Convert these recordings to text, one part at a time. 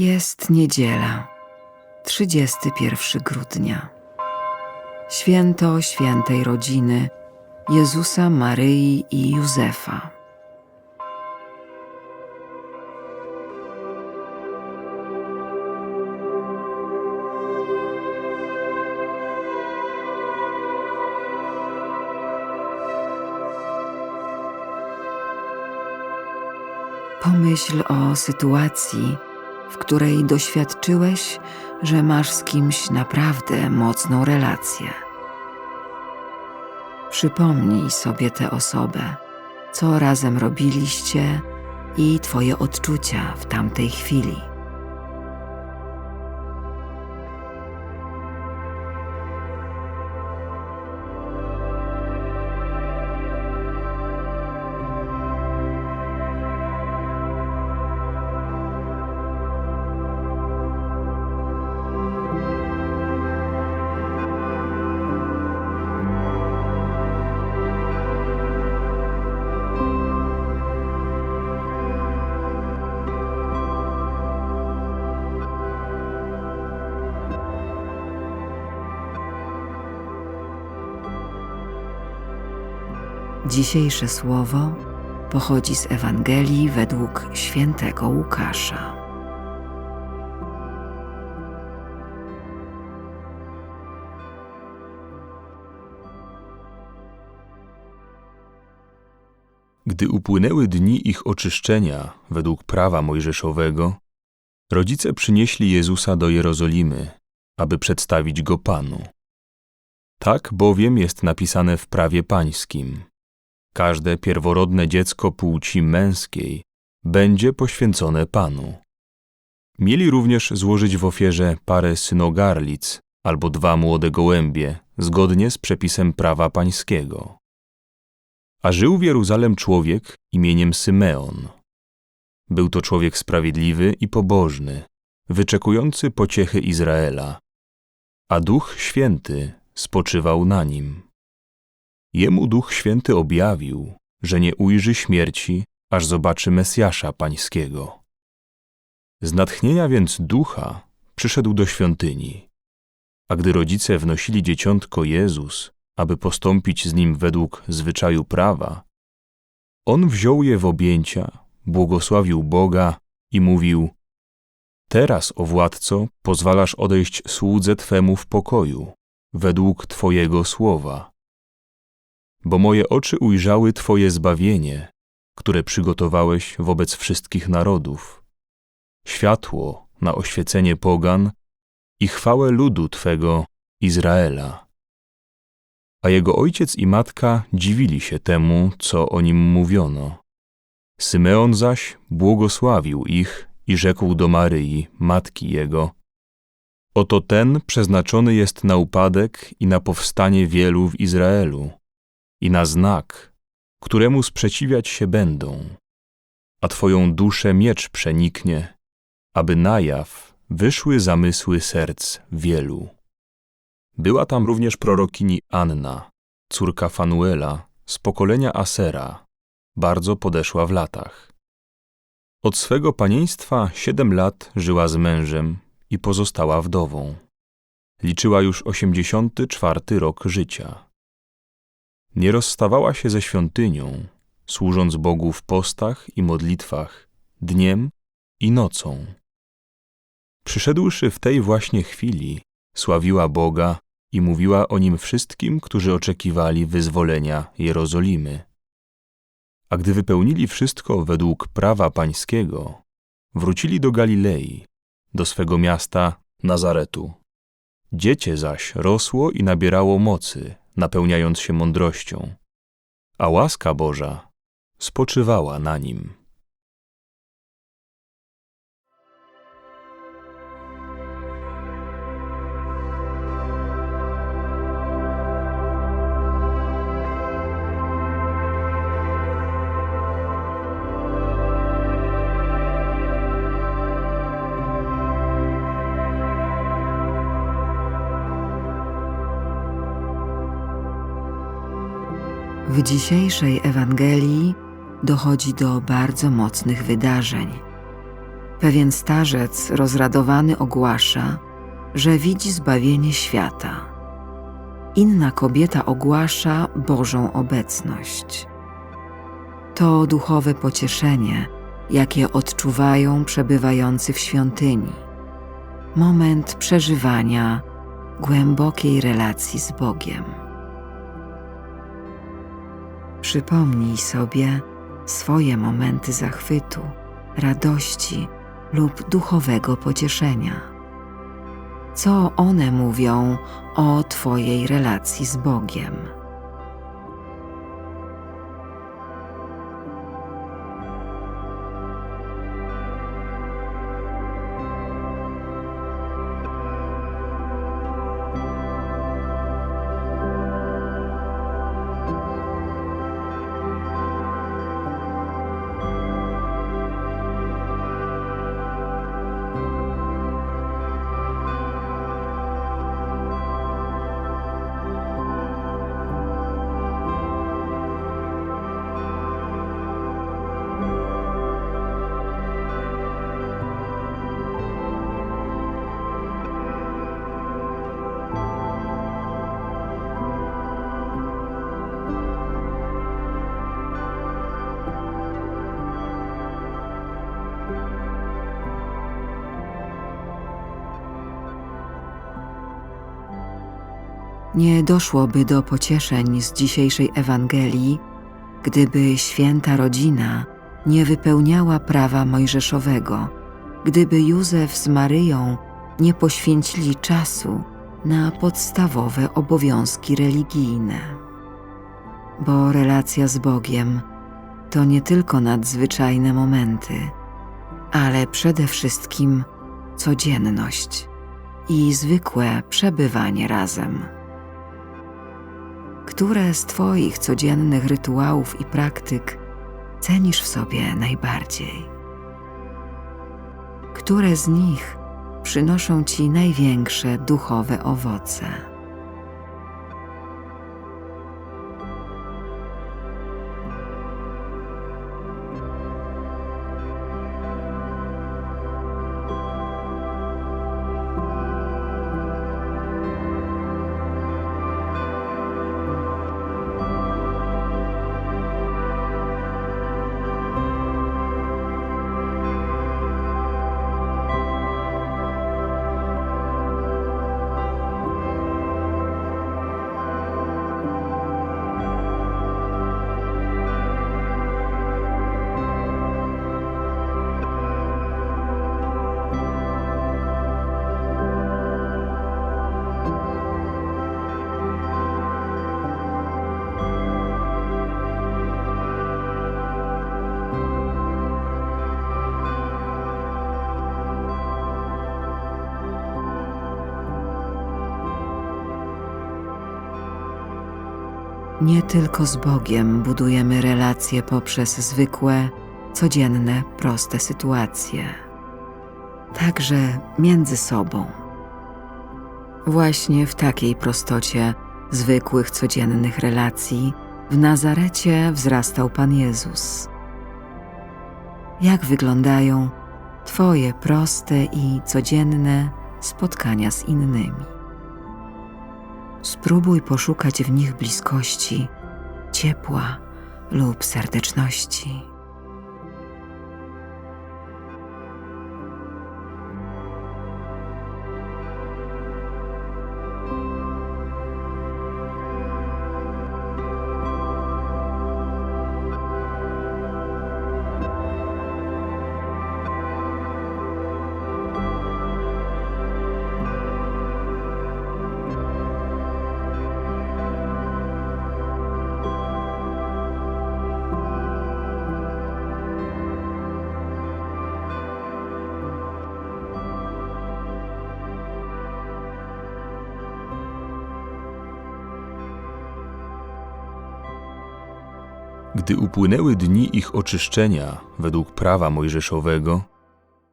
Jest niedziela, 31 grudnia. Święto świętej rodziny Jezusa, Maryi i Józefa. Pomyśl o sytuacji, w której doświadczyłeś, że masz z kimś naprawdę mocną relację. Przypomnij sobie tę osobę, co razem robiliście i Twoje odczucia w tamtej chwili. Dzisiejsze słowo pochodzi z Ewangelii według świętego Łukasza. Gdy upłynęły dni ich oczyszczenia według prawa mojżeszowego, rodzice przynieśli Jezusa do Jerozolimy, aby przedstawić go Panu. Tak bowiem jest napisane w prawie pańskim. Każde pierworodne dziecko płci męskiej będzie poświęcone Panu. Mieli również złożyć w ofierze parę synogarlic albo dwa młode gołębie, zgodnie z przepisem prawa pańskiego. A żył w Jeruzalem człowiek imieniem Symeon. Był to człowiek sprawiedliwy i pobożny, wyczekujący pociechy Izraela, a Duch Święty spoczywał na nim. Jemu Duch Święty objawił, że nie ujrzy śmierci, aż zobaczy Mesjasza Pańskiego. Z natchnienia więc Ducha przyszedł do świątyni, a gdy rodzice wnosili dzieciątko Jezus, aby postąpić z nim według zwyczaju prawa, on wziął je w objęcia, błogosławił Boga i mówił: Teraz, o władco, pozwalasz odejść słudze twemu w pokoju, według Twojego słowa. Bo moje oczy ujrzały Twoje zbawienie, które przygotowałeś wobec wszystkich narodów, światło na oświecenie pogan i chwałę ludu Twego, Izraela. A jego ojciec i matka dziwili się temu, co o nim mówiono. Symeon zaś błogosławił ich i rzekł do Maryi, matki jego: Oto ten przeznaczony jest na upadek i na powstanie wielu w Izraelu, i na znak, któremu sprzeciwiać się będą, a twoją duszę miecz przeniknie, aby na jaw wyszły zamysły serc wielu. Była tam również prorokini Anna, córka Fanuela, z pokolenia Asera, bardzo podeszła w latach. Od swego panieństwa siedem lat żyła z mężem i pozostała wdową. Liczyła już osiemdziesiąty czwarty rok życia. Nie rozstawała się ze świątynią, służąc Bogu w postach i modlitwach, dniem i nocą. Przyszedłszy w tej właśnie chwili, sławiła Boga i mówiła o nim wszystkim, którzy oczekiwali wyzwolenia Jerozolimy. A gdy wypełnili wszystko według prawa pańskiego, wrócili do Galilei, do swego miasta Nazaretu. Dziecię zaś rosło i nabierało mocy, napełniając się mądrością, a łaska Boża spoczywała na nim. W dzisiejszej Ewangelii dochodzi do bardzo mocnych wydarzeń. Pewien starzec rozradowany ogłasza, że widzi zbawienie świata. Inna kobieta ogłasza Bożą obecność. To duchowe pocieszenie, jakie odczuwają przebywający w świątyni. Moment przeżywania głębokiej relacji z Bogiem. Przypomnij sobie swoje momenty zachwytu, radości lub duchowego pocieszenia. Co one mówią o Twojej relacji z Bogiem? Nie doszłoby do pocieszeń z dzisiejszej Ewangelii, gdyby święta rodzina nie wypełniała prawa mojżeszowego, gdyby Józef z Maryją nie poświęcili czasu na podstawowe obowiązki religijne. Bo relacja z Bogiem to nie tylko nadzwyczajne momenty, ale przede wszystkim codzienność i zwykłe przebywanie razem. Które z Twoich codziennych rytuałów i praktyk cenisz w sobie najbardziej? Które z nich przynoszą Ci największe duchowe owoce? Nie tylko z Bogiem budujemy relacje poprzez zwykłe, codzienne, proste sytuacje, także między sobą. Właśnie w takiej prostocie zwykłych, codziennych relacji w Nazarecie wzrastał Pan Jezus. Jak wyglądają Twoje proste i codzienne spotkania z innymi? Spróbuj poszukać w nich bliskości, ciepła lub serdeczności. Gdy upłynęły dni ich oczyszczenia według prawa mojżeszowego,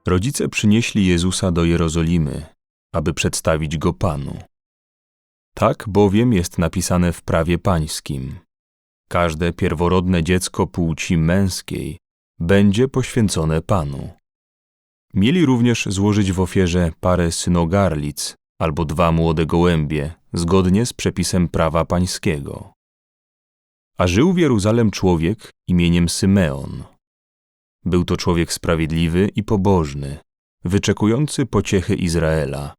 rodzice przynieśli Jezusa do Jerozolimy, aby przedstawić go Panu. Tak bowiem jest napisane w prawie pańskim. Każde pierworodne dziecko płci męskiej będzie poświęcone Panu. Mieli również złożyć w ofierze parę synogarlic albo dwa młode gołębie, zgodnie z przepisem prawa pańskiego. A żył w Jeruzalem człowiek imieniem Symeon. Był to człowiek sprawiedliwy i pobożny, wyczekujący pociechy Izraela,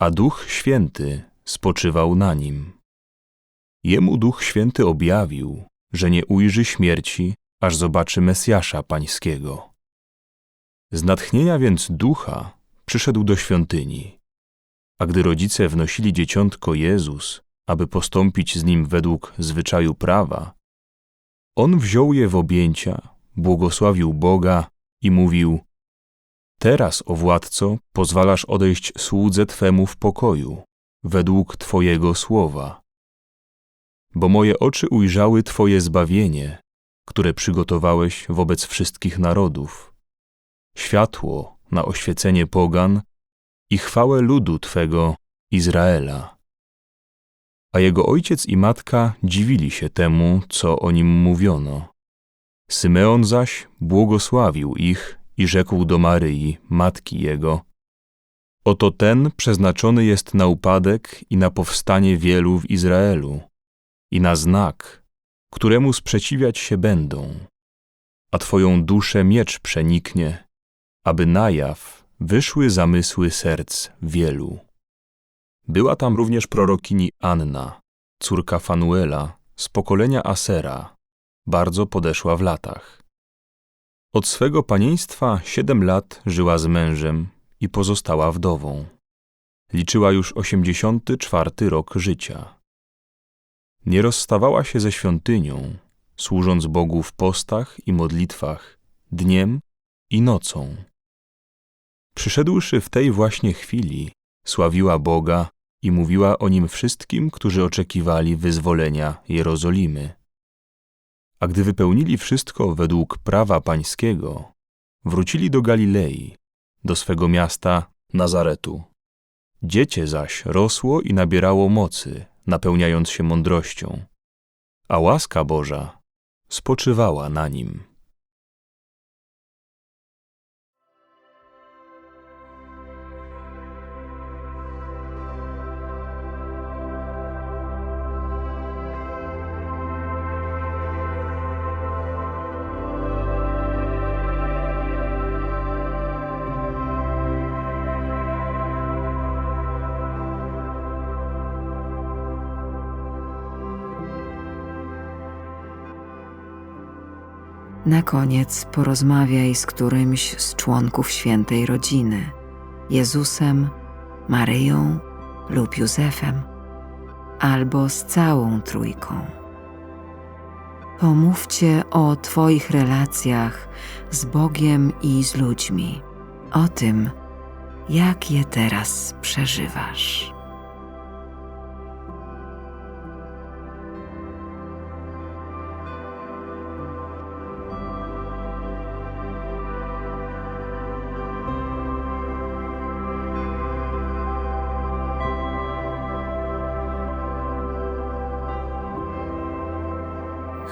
a Duch Święty spoczywał na nim. Jemu Duch Święty objawił, że nie ujrzy śmierci, aż zobaczy Mesjasza Pańskiego. Z natchnienia więc ducha przyszedł do świątyni. A gdy rodzice wnosili dzieciątko Jezus, aby postąpić z nim według zwyczaju prawa, on wziął je w objęcia, błogosławił Boga i mówił: Teraz, o władco, pozwalasz odejść słudze twemu w pokoju, według twojego słowa. Bo moje oczy ujrzały twoje zbawienie, które przygotowałeś wobec wszystkich narodów światło na oświecenie pogan i chwałę ludu Twego, Izraela. A jego ojciec i matka dziwili się temu, co o nim mówiono. Symeon zaś błogosławił ich i rzekł do Maryi, matki jego: Oto ten przeznaczony jest na upadek i na powstanie wielu w Izraelu, i na znak, któremu sprzeciwiać się będą, a Twoją duszę miecz przeniknie aby na jaw wyszły zamysły serc wielu. Była tam również prorokini Anna, córka Fanuela, z pokolenia Asera, bardzo podeszła w latach. Od swego panieństwa siedem lat żyła z mężem i pozostała wdową. Liczyła już osiemdziesiąty czwarty rok życia. Nie rozstawała się ze świątynią, służąc Bogu w postach i modlitwach, dniem i nocą. Przyszedłszy w tej właśnie chwili, sławiła Boga i mówiła o nim wszystkim, którzy oczekiwali wyzwolenia Jerozolimy. A gdy wypełnili wszystko według prawa pańskiego, wrócili do Galilei, do swego miasta Nazaretu. Dziecię zaś rosło i nabierało mocy, napełniając się mądrością, a łaska Boża spoczywała na nim. Na koniec porozmawiaj z którymś z członków świętej rodziny Jezusem, Maryją lub Józefem, albo z całą trójką. Pomówcie o Twoich relacjach z Bogiem i z ludźmi, o tym, jak je teraz przeżywasz.